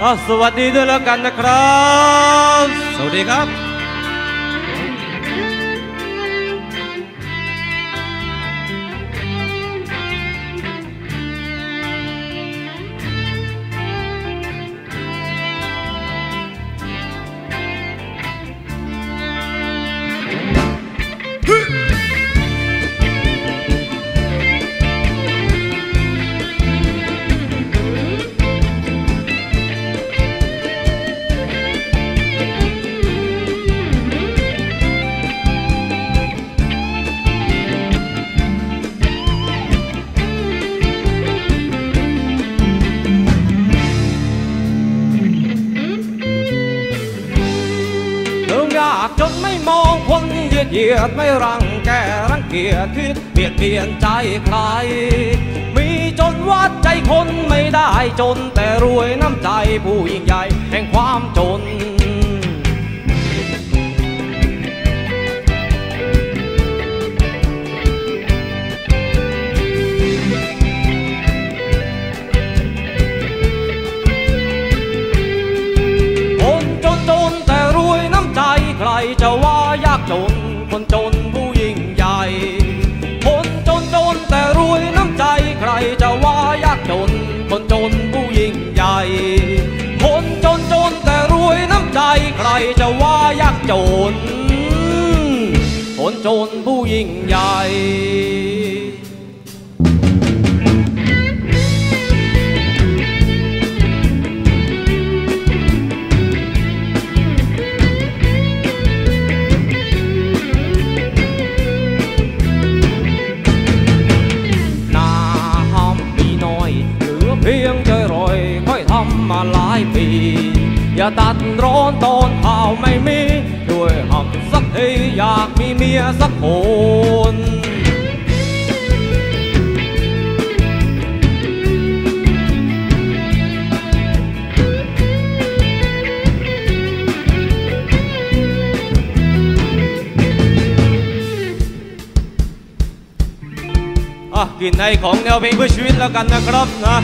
ก็สวัสดีด้วยแล้วกันนะครับ สวัสดีครับ ไม่มองคนเหยียดเหยียดไม่รังแกรังเกียจที่เบียดเบียนใจใคร มีจนวัดใจคนไม่ได้จนแต่รวยน้ำใจผู้ยิ่งใหญ่ จใครจะว่ายากจน คนจนผู้ยิ่งใหญ่ คนจนจนแต่รวยน้ำใจใครจะว่ายากจน คนจนผู้ยิ่งใหญ่ หลายปี อย่าตัดร้อนตอนข่าวไม่มี ด้วยหักสักทีอยากมีเมียสักคนอะกินในของแนวเพลงเพื่อชีวิตแล้วกันนะครับนะ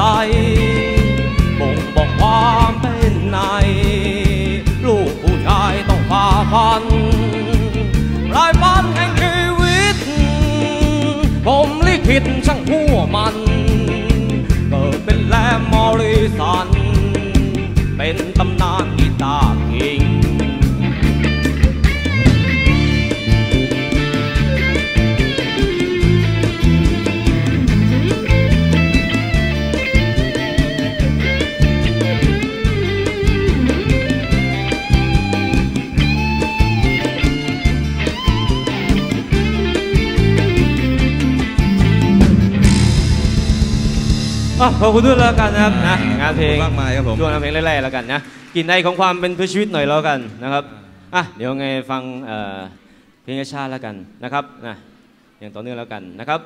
ใดบ่งบอกความเป็นในลูกผู้ชายต้องฝ่าฟันรายฝันแห่งชีวิต ผมลิขิตช่างหัวมัน เกิดเป็นแลมมอริสัน เป็นตำ อะขอบคุณด้วยแล้วกันนะครับนะงานเพลงขอบคุณมากมายครับผมช่วงงานเพลงแรกๆแล้วกันนะกินในของความเป็นเพื่อชีวิตหน่อยแล้วกันนะครับอะเดี๋ยวไงฟังเอ่อเพลงชาติแล้วกันนะครับนะอย่างต่อเนื่องแล้วกันนะครับ